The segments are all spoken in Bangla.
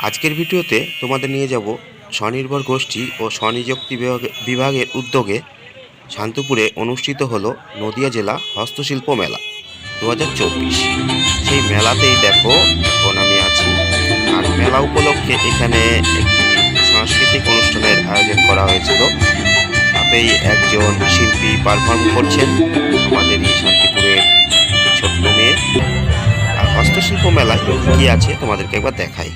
আজকের ভিডিওতে তোমাদের নিয়ে যাব স্বনির্ভর গোষ্ঠী ও স্বনিযুক্তি বিভাগে- বিভাগের উদ্যোগে শান্তিপুরে অনুষ্ঠিত হল নদিয়া জেলা হস্তশিল্প মেলা দু হাজার চব্বিশ। সেই মেলাতেই দেখো, এখন আমি আছি। আর মেলা উপলক্ষে এখানে একটি সাংস্কৃতিক অনুষ্ঠানের আয়োজন করা হয়েছিল। তাতেই একজন শিল্পী পারফর্ম করছেন আমাদের এই শান্তিপুরের ছোট্ট মেয়ে। আর হস্তশিল্প মেলায় কি আছে তোমাদেরকে একবার দেখাই।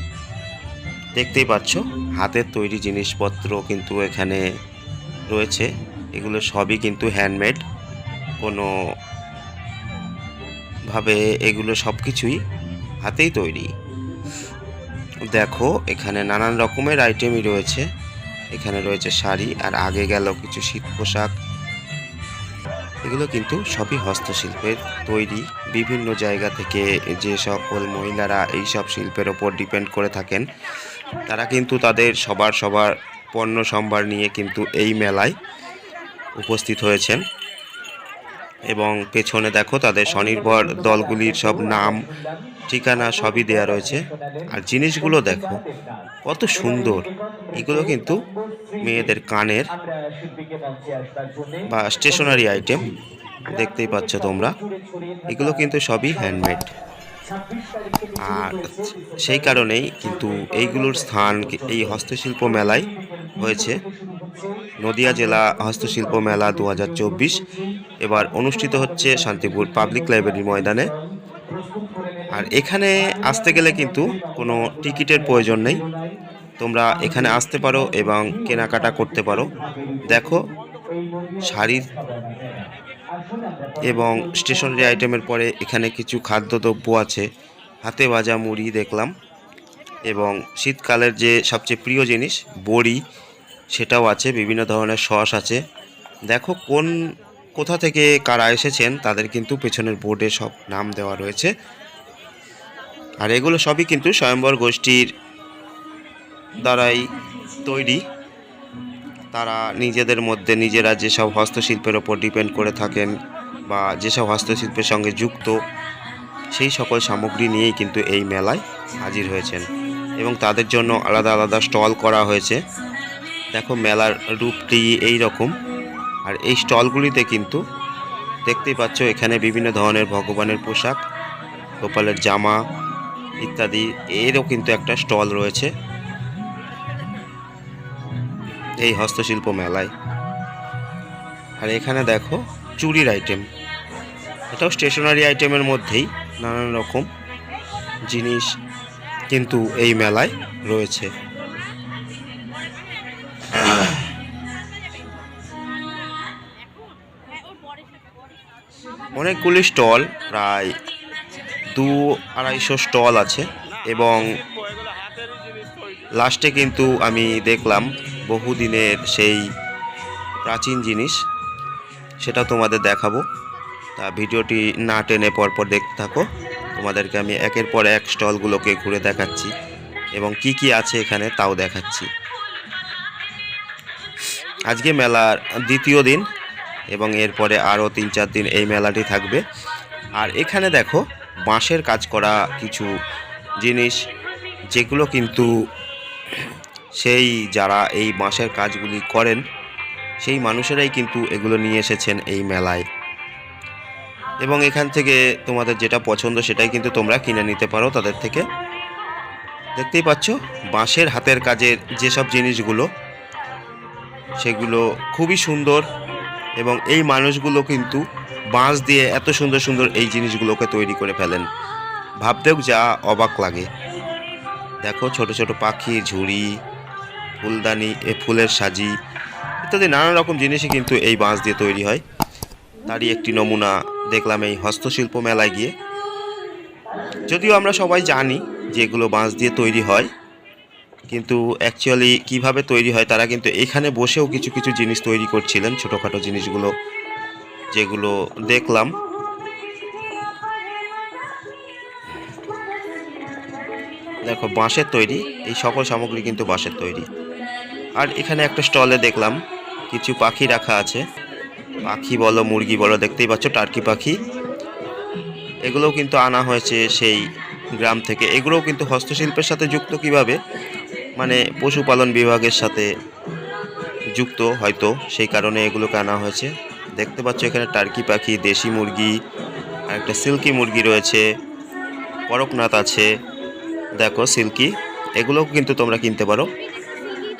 দেখতেই পাচ্ছ, হাতের তৈরি জিনিসপত্র কিন্তু এখানে রয়েছে। এগুলো সবই কিন্তু হ্যান্ডমেড কোনো ভাবে এগুলো সব কিছুই হাতেই তৈরি। দেখো, এখানে নানান রকমের আইটেমই রয়েছে। এখানে রয়েছে শাড়ি, আর আগে গেল কিছু শীত পোশাক। এগুলো কিন্তু সবই হস্তশিল্পের তৈরি। বিভিন্ন জায়গা থেকে যে সকল মহিলারা এই সব শিল্পের ওপর ডিপেন্ড করে থাকেন তারা কিন্তু তাদের সবার সবার পণ্য সম্ভার নিয়ে কিন্তু এই মেলায় উপস্থিত হয়েছেন। এবং পেছনে দেখো তাদের স্বনির্ভর দলগুলির সব নাম, ঠিকানা সবই দেয়া রয়েছে। আর জিনিসগুলো দেখো, কত সুন্দর। এগুলো কিন্তু মেয়েদের কানের বা স্টেশনারি আইটেম, দেখতেই পাচ্ছ তোমরা। এগুলো কিন্তু সবই হ্যান্ডমেড আর সেই কারণেই কিন্তু এইগুলোর স্থান এই হস্তশিল্প মেলায় হয়েছে। নদিয়া জেলা হস্তশিল্প মেলা দু হাজার চব্বিশ। এবার অনুষ্ঠিত হচ্ছে শান্তিপুর পাবলিক লাইব্রেরি ময়দানে। আর এখানে আসতে গেলে কিন্তু কোনো টিকিটের প্রয়োজন নেই। তোমরা এখানে আসতে পারো এবং কেনাকাটা করতে পারো। দেখো শাড়ির এবং স্টেশনারি আইটেমের পরে এখানে কিছু খাদ্যদ্রব্য আছে। হাতে ভাজা মুড়ি দেখলাম এবং শীতকালের যে সবচেয়ে প্রিয় জিনিস, বড়ি, সেটাও আছে, বিভিন্ন ধরনের সস আছে। দেখো কোন, কোথা থেকে কারা এসেছেন, তাদের কিন্তু পেছনের বোর্ডে সব নাম দেওয়া রয়েছে। আর এগুলো সবই কিন্তু স্বয়ম্বর গোষ্ঠীর দ্বারাই তৈরি। তারা নিজেদের মধ্যে নিজেরা যেসব হস্তশিল্পের ওপর ডিপেন্ড করে থাকেন বা যেসব হস্তশিল্পের সঙ্গে যুক্ত, সেই সকল সামগ্রী নিয়েই কিন্তু এই মেলায় হাজির হয়েছেন এবং তাদের জন্য আলাদা আলাদা স্টল করা হয়েছে। দেখো মেলার রূপটি এই রকম আর এই স্টলগুলিতে কিন্তু দেখতেই পাচ্ছ এখানে বিভিন্ন ধরনের ভগবানের পোশাক, গোপালের জামা ইত্যাদি, এরও কিন্তু একটা স্টল রয়েছে। এই হস্তশিল্প মেলায়। আর এখানে দেখো চুড়ির আইটেম এটাও স্টেশনারি আইটেমের মধ্যেই নানান রকম জিনিস কিন্তু এই মেলায় রয়েছে। অনেকগুলি স্টল, প্রায় দু আড়াইশো স্টল আছে এবং লাস্টে কিন্তু আমি দেখলাম বহুদিনের সেই প্রাচীন জিনিস, সেটা তোমাদের দেখাবো। তা ভিডিওটি না টেনে পরপর দেখতে থাকো। তোমাদেরকে আমি একের পর এক স্টলগুলোকে ঘুরে দেখাচ্ছি এবং কি কি আছে এখানে তাও দেখাচ্ছি। আজকে মেলার দ্বিতীয় দিন এবং এরপরে আরও তিন চার দিন এই মেলাটি থাকবে। আর এখানে দেখো, বাঁশের কাজ করা কিছু জিনিস, যেগুলো কিন্তু সেই যারা এই বাঁশের কাজগুলি করেন, সেই মানুষেরাই কিন্তু এগুলো নিয়ে এসেছেন এই মেলায়। এবং এখান থেকে তোমাদের যেটা পছন্দ সেটাই কিন্তু তোমরা কিনে নিতে পারো তাদের থেকে। দেখতেই পাচ্ছ, বাঁশের হাতের কাজের যেসব জিনিসগুলো, সেগুলো খুবই সুন্দর এবং এই মানুষগুলো কিন্তু বাঁশ দিয়ে এত সুন্দর সুন্দর এই জিনিসগুলোকে তৈরি করে ফেলেন। ভাবতেও যা অবাক লাগে। দেখো ছোট ছোট পাখি ঝুড়ি ফুলদানি, এ ফুলের সাজি, ইত্যাদি নানান রকম জিনিসই কিন্তু এই বাঁশ দিয়ে তৈরি হয়। তারই একটি নমুনা দেখলাম এই হস্তশিল্প মেলায় গিয়ে। যদিও আমরা সবাই জানি যে এগুলো বাঁশ দিয়ে তৈরি হয়, কিন্তু অ্যাকচুয়ালি কীভাবে তৈরি হয় তারা কিন্তু এখানে বসেও কিছু কিছু জিনিস তৈরি করছিলেন, ছোটোখাটো জিনিসগুলো যেগুলো দেখলাম। দেখো, বাঁশের তৈরি, এই সকল সামগ্রী কিন্তু বাঁশের তৈরি। আর এখানে একটা স্টলে দেখলাম, কিছু পাখি রাখা আছে। পাখি বলো, মুরগি বলো, দেখতেই পাচ্ছ, টার্কি পাখি। এগুলোও কিন্তু আনা হয়েছে সেই গ্রাম থেকে। এগুলোও কিন্তু হস্তশিল্পের সাথে যুক্ত কীভাবে? মানে পশুপালন বিভাগের সাথে যুক্ত হয়তো, সেই কারণে এগুলোকে আনা হয়েছে। দেখতে পাচ্ছ, এখানে টার্কি পাখি, দেশি মুরগি, আর একটা সিল্কি মুরগি রয়েছে করকনাথ আছে। দেখো, সিল্কি, এগুলোও কিন্তু তোমরা কিনতে পারো।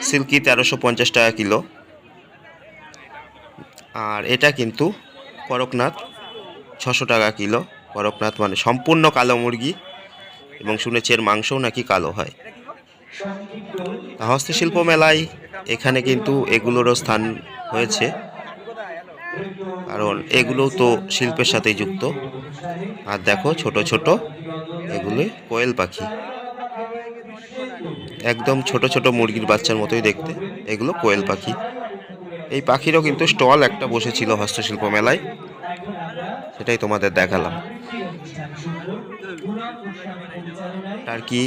সিল্কি তেরোশো পঞ্চাশ টাকা কিলো। আর এটা কিন্তু করকনাথ ছশো টাকা কিলো। করকনাথ মানে সম্পূর্ণ কালো মুরগি এবং শুনেছি এর মাংসও নাকি কালো হয়। হস্তশিল্প মেলায় এখানে কিন্তু এগুলোরও স্থান হয়েছে। কারণ এগুলো তো শিল্পের সাথেই যুক্ত। আর দেখো ছোট ছোট এগুলি কোয়েল পাখি। একদম ছোট ছোট মুরগির বাচ্চার মতোই দেখতে। এগুলো কোয়েল পাখি। এই পাখিরও কিন্তু স্টল একটা বসেছিল হস্তশিল্প মেলায়। সেটাই তোমাদের দেখালাম। আর কি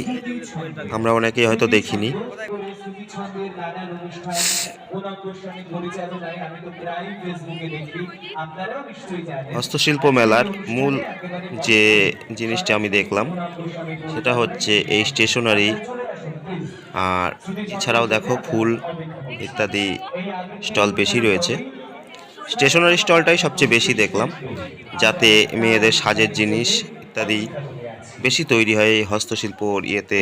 আমরা অনেকেই হয়তো দেখিনি। হস্তশিল্প মেলার মূল যে জিনিসটা আমি দেখলাম, সেটা হচ্ছে এই স্টেশনারি আর এছাড়াও দেখো ফুল ইত্যাদি স্টল বেশি রয়েছে। স্টেশনারি স্টলটাই সবচেয়ে বেশি দেখলাম, যাতে মেয়েদের সাজের জিনিস ইত্যাদি বেশি তৈরি হয় এই হস্তশিল্পর ইয়েতে।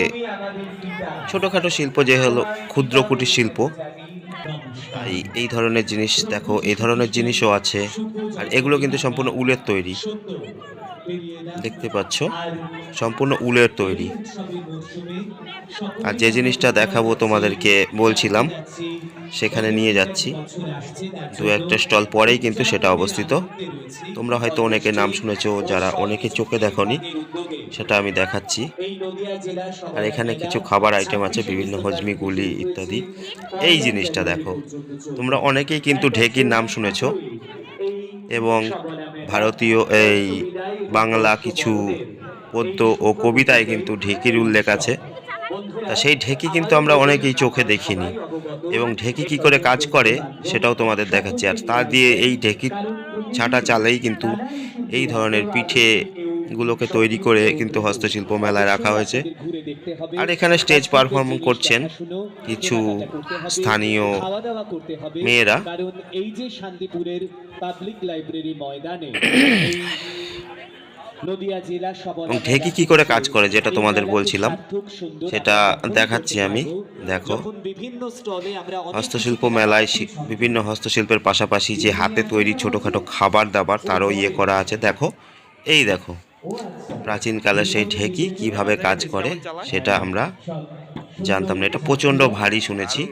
ছোটোখাটো শিল্প যে হলো ক্ষুদ্র কুটির শিল্প, তাই এই ধরনের জিনিস দেখো, এই ধরনের জিনিসও আছে, আর এগুলো কিন্তু সম্পূর্ণ উলের তৈরি। দেখতে পাচ্ছ? সম্পূর্ণ উলের তৈরি। আর যে জিনিসটা দেখাবো তোমাদেরকে বলছিলাম, সেখানে নিয়ে যাচ্ছি। দু একটা স্টল পরেই কিন্তু সেটা অবস্থিত। তোমরা হয়তো অনেকে নাম শুনেছো, যারা অনেকে চোখে দেখনি, সেটা আমি দেখাচ্ছি। আর এখানে কিছু খাবার আইটেম আছে, বিভিন্ন হজমি গুলি ইত্যাদি। এই জিনিসটা দেখো। তোমরা অনেকেই কিন্তু ঢেকির নাম শুনেছো। এবং ভারতীয় এই বাংলা কিছু পদ্য ও কবিতায় কিন্তু ঢেকির উল্লেখ আছে। তা সেই ঢেকি কিন্তু আমরা অনেকেই চোখে দেখিনি। এবং ঢেকি কি করে কাজ করে সেটাও তোমাদের দেখাচ্ছি। আর তা দিয়ে এই ঢেকি ছাটা চালেই কিন্তু এই ধরনের পিঠে গুলোকে তৈরি করে কিন্তু হস্তশিল্প মেলায় রাখা হয়েছে। আর এখানে স্টেজ পারফর্ম করছেন কিছু স্থানীয় মেয়েরা। কারণ এই যে শান্তিপুরের পাবলিক লাইব্রেরি ময়দানে ঢেকি কি করে কাজ করে যেটা তোমাদের বলছিলাম সেটা দেখাচ্ছি আমি। দেখো বিভিন্ন স্টলে আমরা হস্তশিল্প মেলায় বিভিন্ন হস্তশিল্পের পাশাপাশি যে হাতে তৈরি ছোটোখাটো খাবার দাবার তারও ইয়ে করা আছে। দেখো এই দেখো। প্রাচীনকালে সেই ঢেকি কীভাবে কাজ করে সেটা আমরা জানতাম না। এটা প্রচণ্ড ভারী শুনেছি।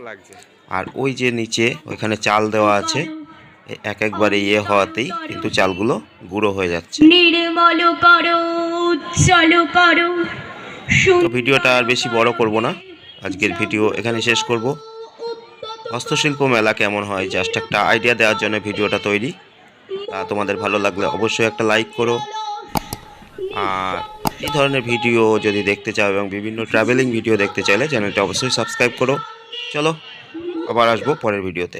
আর ওই যে নিচে ওইখানে চাল দেওয়া আছে এক একবারে ইয়ে হওয়াতেই কিন্তু চালগুলো গুঁড়ো হয়ে যাচ্ছে। তো ভিডিওটা আর বেশি বড় করব না। আজকের ভিডিও এখানে শেষ করব। হস্তশিল্প মেলা কেমন হয় জাস্ট একটা আইডিয়া দেওয়ার জন্য ভিডিওটা তৈরি। তা তোমাদের ভালো লাগলে অবশ্যই একটা লাইক করো। আর এই ধরনের ভিডিও যদি দেখতে চাও এবং বিভিন্ন ট্রাভেলিং ভিডিও দেখতে চাইলে চ্যানেলটা অবশ্যই সাবস্ক্রাইব করো। চলো, আবার আসব পরের ভিডিওতে